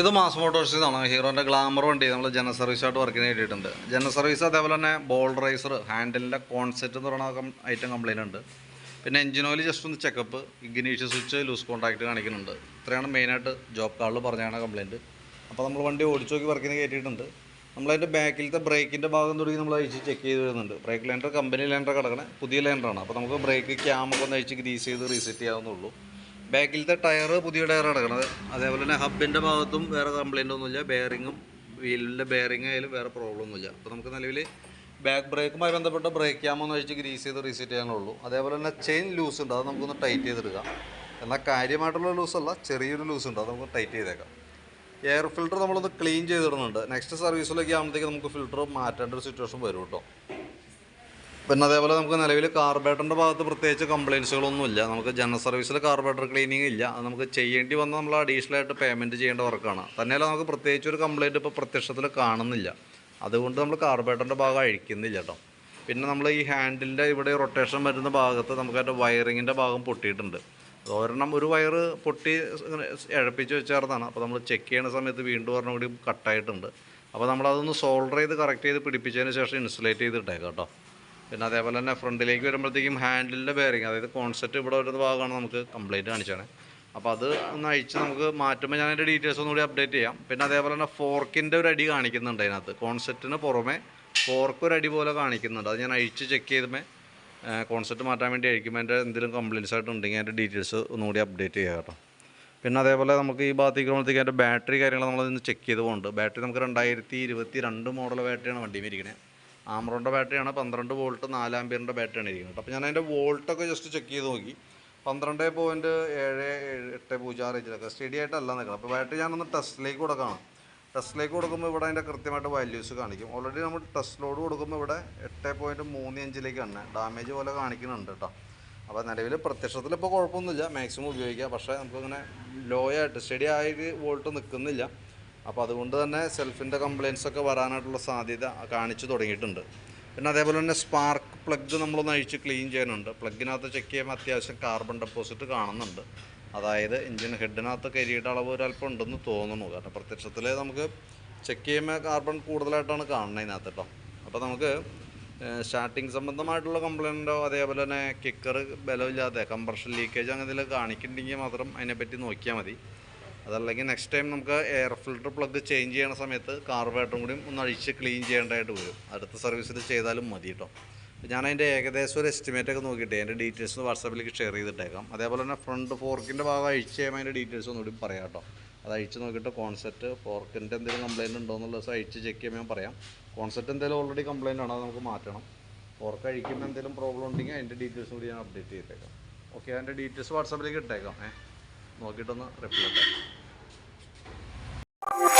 ഇത് മാസ് മോട്ടോഴ്സിൽ നിന്നാണ് ഹീറോന്റെ ഗ്ലാമർ വണ്ടി നമ്മൾ ജന സർവീസായിട്ട് വർക്കിന് വേണ്ടിയിട്ടുണ്ട്. ജന സർവീസ് അതേപോലെ തന്നെ ബോൾ റൈസർ ഹാൻഡിലിന്റെ കോൺസെറ്റ് എന്ന് പറയുന്ന ഐറ്റം കംപ്ലൈന്റ് ഉണ്ട്. പിന്നെ എഞ്ചിൻ ഓയിൽ ജസ്റ്റ് ഒന്ന് checkup ignition switch loose contact കാണിക്കുന്നുണ്ട്. ഇത്രയാണ് മെയിനായിട്ട് ജോബ് കാർഡിൽ പറഞ്ഞാണ് കംപ്ലൈന്റ് അപ്പോൾ നമ്മൾ വണ്ടി ഓടിച്ചു നോക്കി വർക്കിന് കയറ്റിയിട്ടുണ്ട് നമ്മളതിന്റെ ബാക്കിലത്തെ ബ്രേക്കിന്റെ ഭാഗം തുടങ്ങി നമ്മൾ അഴിച്ച് ചെക്ക് ചെയ്ത് വരുന്നുണ്ട്. ബ്രേക്ക് ലാൻഡർ കമ്പനി ലാൻഡർ കിടക്കണേ. പുതിയ ലാൻഡറാണ് അപ്പോൾ നമുക്ക് ബ്രേക്ക് ക്യാമൊക്കെ ഒന്ന് അഴിച്ച് ഗ്രീസ് ചെയ്ത് റീസെറ്റ് ചെയ്യാവുന്നുള്ളൂ ബാക്കിലത്തെ ടയർ പുതിയ ടയർ അടക്കണത് അതേപോലെ തന്നെ ഹബിന്റെ ഭാഗത്തും വേറെ കംപ്ലൈന്റ് ഒന്നുമില്ല. ബെയറിങ്ങും വീലിന്റെ ബെയറിംഗ് ആയാലും വേറെ പ്രോബ്ലം ഒന്നുമില്ല. അപ്പോൾ നമുക്ക് നിലവിൽ ബാക്ക് ബ്രേക്കുമായി ബന്ധപ്പെട്ട ബ്രേക്ക് ചെയ്യാമോ ഒന്ന് വെച്ചിട്ട് ഗ്രീസ് ചെയ്ത് റീസെറ്റ് ചെയ്യാനുള്ളൂ. അതേപോലെ തന്നെ ചെയിൻ ലൂസ് ഉണ്ട്. അത് നമുക്കൊന്ന് ടൈറ്റ് ചെയ്തെടുക്കാം. എന്നാൽ കാര്യമായിട്ടുള്ള ലൂസ് അല്ല ചെറിയൊരു ലൂസ് ഉണ്ട്. അത് നമുക്ക് ടൈറ്റ് ചെയ്തേക്കാം. എയർ ഫിൽറ്റർ നമ്മളൊന്ന് ക്ലീൻ ചെയ്തിടുന്നുണ്ട്. നെക്സ്റ്റ് സർവീസിലേക്ക് ആകുമ്പോഴത്തേക്ക് നമുക്ക് ഫിൽറ്റർ മാറ്റേണ്ട ഒരു സിറ്റുവേഷൻ വരും കേട്ടോ. പിന്നെ അതേപോലെ നമുക്ക് നിലവിൽ കാർബേറ്ററിന്റെ ഭാഗത്ത് പ്രത്യേകിച്ച് കംപ്ലയിൻസുകളൊന്നുമില്ല നമുക്ക് ജനറൽ സർവീസിൽ കാർബേറ്റർ ക്ലീനിങ് ഇല്ല. അത് നമുക്ക് ചെയ്യേണ്ടി വന്ന നമ്മൾ അഡീഷണൽ ആയിട്ട് പേയ്മെന്റ് ചെയ്യേണ്ട വർക്കാണ്. തന്നെയല്ല നമുക്ക് പ്രത്യേകിച്ച് ഒരു കംപ്ലയിന്റ് ഇപ്പോൾ പ്രത്യക്ഷത്തിൽ കാണുന്നില്ല. അതുകൊണ്ട് നമ്മൾ കാർബേറ്ററിന്റെ ഭാഗം അഴിക്കുന്നില്ല കേട്ടോ പിന്നെ നമ്മൾ ഈ ഹാൻഡിലിന്റെ ഇവിടെ റൊട്ടേഷൻ വരുന്ന ഭാഗത്ത് നമുക്ക് അതിന്റെ വയറിങ്ങിന്റെ ഭാഗം പൊട്ടിയിട്ടുണ്ട്. ഒരെണ്ണം ഒരു വയറ് പൊട്ടി ഇഴപ്പിച്ച് വെച്ചേർന്നതാണ്. അപ്പോൾ നമ്മൾ ചെക്ക് ചെയ്യുന്ന സമയത്ത് വീണ്ടും ഒരെണ്ണം കൂടി കട്ടായിട്ടുണ്ട് അപ്പോൾ നമ്മളതൊന്ന് സോൾഡർ ചെയ്ത് കറക്റ്റ് ചെയ്ത് പിടിപ്പിച്ചതിന് ശേഷം ഇൻസുലേറ്റ് ചെയ്തിട്ടേക്കാം കേട്ടോ പിന്നെ അതേപോലെ തന്നെ ഫ്രണ്ടിലേക്ക് വരുമ്പോഴത്തേക്കും ഹാൻഡിലിന്റെ ബെയറിങ് അതായത് കോൺസെപ്റ്റ് ഇവിടെ വരുന്ന ഭാഗമാണ് നമുക്ക് കംപ്ലൈന്റ് കാണിച്ചാണ് അപ്പോൾ അത് ഒന്ന് അഴിച്ച് നമുക്ക് മാറ്റുമ്പോൾ ഞാൻ അതിന്റെ ഡീറ്റെയിൽസ് ഒന്നുകൂടി അപ്ഡേറ്റ് ചെയ്യാം. പിന്നെ അതേപോലെ തന്നെ ഫോർക്കിന്റെ ഒരു അടി കാണിക്കുന്നുണ്ട് അതിനകത്ത്. കോൺസെപ്റ്റിന് പുറമെ ഫോർക്ക് ഒരു അടി പോലെ കാണിക്കുന്നുണ്ട്. അത് ഞാൻ അഴിച്ച് ചെക്ക് ചെയ്തുമേ കോൺസെപ്റ്റ് മാറ്റാൻ വേണ്ടി അഴിക്കുമ്പോൾ അതിന്റെ എന്തെങ്കിലും കംപ്ലയിൻസ് ആയിട്ടുണ്ടെങ്കിൽ അതിന്റെ ഡീറ്റെയിൽസ് ഒന്നുകൂടി അപ്ഡേറ്റ് ചെയ്യാം കേട്ടോ. പിന്നെ അതേപോലെ നമുക്ക് ഈ ഭാഗത്തേക്ക് വരുമ്പോഴത്തേക്ക് അതിന്റെ ബാറ്ററി കാര്യങ്ങൾ നമ്മളൊന്ന് ചെക്ക് ചെയ്ത് പോകുന്നുണ്ട് ബാറ്ററി നമുക്ക് രണ്ടായിരത്തി ഇരുപത്തി രണ്ട് മോഡൽ ബാറ്ററിയാണ് വണ്ടിയിൽ ഇരിക്കുന്നത് ആമറോണിന്റെ ബാറ്ററിയാണ് പന്ത്രണ്ട് വോൾട്ട് നാലാമ്പിയറിന്റെ ബാറ്ററിയാണ് ഇരിക്കുന്നത്. അപ്പോൾ ഞാൻ അതിന്റെ വോൾട്ടൊക്കെ ജസ്റ്റ് ചെക്ക് ചെയ്ത് നോക്കി. പന്ത്രണ്ട് പോയിന്റ് ഏഴ് എട്ട് പൂജ്യം ആറ് ഇഞ്ചിലൊക്കെ സ്റ്റഡി ആയിട്ടല്ല നിൽക്കണം അപ്പോൾ ബാറ്ററി ഞാനൊന്ന് ടെസ്റ്റിലേക്ക് കൊടുക്കണം. ടെസ്റ്റിലേക്ക് കൊടുക്കുമ്പോൾ ഇവിടെ അതിന്റെ കൃത്യമായിട്ട് വാല്യൂസ് കാണിക്കും. ഓൾറെഡി നമ്മൾ ടെസ്റ്റ് ലോഡ് കൊടുക്കുമ്പോൾ ഇവിടെ എട്ട് പോയിന്റ് മൂന്ന് ഇഞ്ചിലേക്കാണ് ഡാമേജ് പോലെ കാണിക്കുന്നുണ്ട് കേട്ടോ അപ്പോൾ നിലവിൽ പ്രത്യക്ഷത്തിൽ ഇപ്പോൾ കുഴപ്പമൊന്നുമില്ല. മാക്സിമം ഉപയോഗിക്കുക പക്ഷേ നമുക്കിങ്ങനെ ലോ ആയിട്ട് സ്റ്റഡി ആയിട്ട് വോൾട്ട് നിൽക്കുന്നില്ല അപ്പോൾ അതുകൊണ്ട് തന്നെ സെൽഫിന്റെ കംപ്ലയിൻസ് ഒക്കെ വരാനായിട്ടുള്ള സാധ്യത കാണിച്ചു തുടങ്ങിയിട്ടുണ്ട്. പിന്നെ അതേപോലെ തന്നെ സ്പാർക്ക് പ്ലഗ് നമ്മളൊന്ന് അഴിച്ച് ക്ലീൻ ചെയ്യാനുണ്ട്. പ്ലഗിനകത്ത് ചെക്ക് ചെയ്യുമ്പോൾ അത്യാവശ്യം കാർബൺ ഡെപ്പോസിറ്റ് കാണുന്നുണ്ട്. അതായത് എഞ്ചിൻ ഹെഡിനകത്ത് കരിയുടെ അളവ് ഒരല്പം ഉണ്ടെന്ന് തോന്നുന്നു. കാരണം പ്രത്യക്ഷത്തിൽ നമുക്ക് ചെക്ക് ചെയ്യുമ്പോൾ കാർബൺ കൂടുതലായിട്ടാണ് കാണുന്നത് ഇതിനകത്ത് കേട്ടോ അപ്പോൾ നമുക്ക് സ്റ്റാർട്ടിങ് സംബന്ധമായിട്ടുള്ള കംപ്ലയിന്റോ അതേപോലെ തന്നെ കിക്കർ ബലമില്ലാതെ കംപ്രഷൻ ലീക്കേജ് അങ്ങനെ കാണിക്കുന്നുണ്ടെങ്കിൽ മാത്രം അതിനെപ്പറ്റി നോക്കിയാൽ മതി. അതല്ലെങ്കിൽ നെക്സ്റ്റ് ടൈം നമുക്ക് എയർ ഫിൽട്ടർ പ്ലഗ് ചേഞ്ച് ചെയ്യണ സമയത്ത് കാർബറേറ്ററും കൂടി ഒന്ന് അഴിച്ച് ക്ലീൻ ചെയ്യേണ്ടതായിട്ട് വരും. അടുത്ത സർവീസിൽ ചെയ്താലും മതി കേട്ടോ ഞാൻ അതിന്റെ ഏകദേശം ഒരു എസ്റ്റിമേറ്റ് ഒക്കെ നോക്കിയിട്ട് എന്റെ ഡീറ്റെയിൽസ് വാട്സാപ്പിലേക്ക് ഷെയർ ചെയ്തിട്ടേക്കാം. അതേപോലെ തന്നെ ഫ്രണ്ട് ഫോർക്കിന്റെ ഭാഗം അഴിച്ച് ചെയ്യുമ്പോൾ അതിന്റെ ഡീറ്റെയിൽസ് ഒന്നുകൂടി പറയാം കേട്ടോ അത് അഴിച്ച് നോക്കിയിട്ട് കോൺസെപ്റ്റ് ഫോർക്കിന്റെ എന്തെങ്കിലും കംപ്ലയിന്റ് ഉണ്ടോ എന്നുള്ള ദിവസം അഴിച്ച് ചെക്ക് ചെയ്യുമ്പോൾ ഞാൻ പറയാം. കോൺസെപ്റ്റ് എന്തെങ്കിലും ഓൾറെഡി കംപ്ലയിന്റ് ആണോ അത് നമുക്ക് മാറ്റണം. ഫോർക്ക് അഴിക്കുമ്പോൾ എന്തെങ്കിലും പ്രോബ്ലം ഉണ്ടെങ്കിൽ അതിന്റെ ഡീറ്റെയിൽസ് കൂടി ഞാൻ അപ്ഡേറ്റ് ചെയ്തേക്കാം. ഓക്കെ അതിന്റെ ഡീറ്റെയിൽസ് വാട്സാപ്പിലേക്ക് ഇട്ടേക്കാം. ഏഹ് നോക്കിയിട്ടൊന്ന് റിപ്ലൈ ഇട്ടേക്കാം you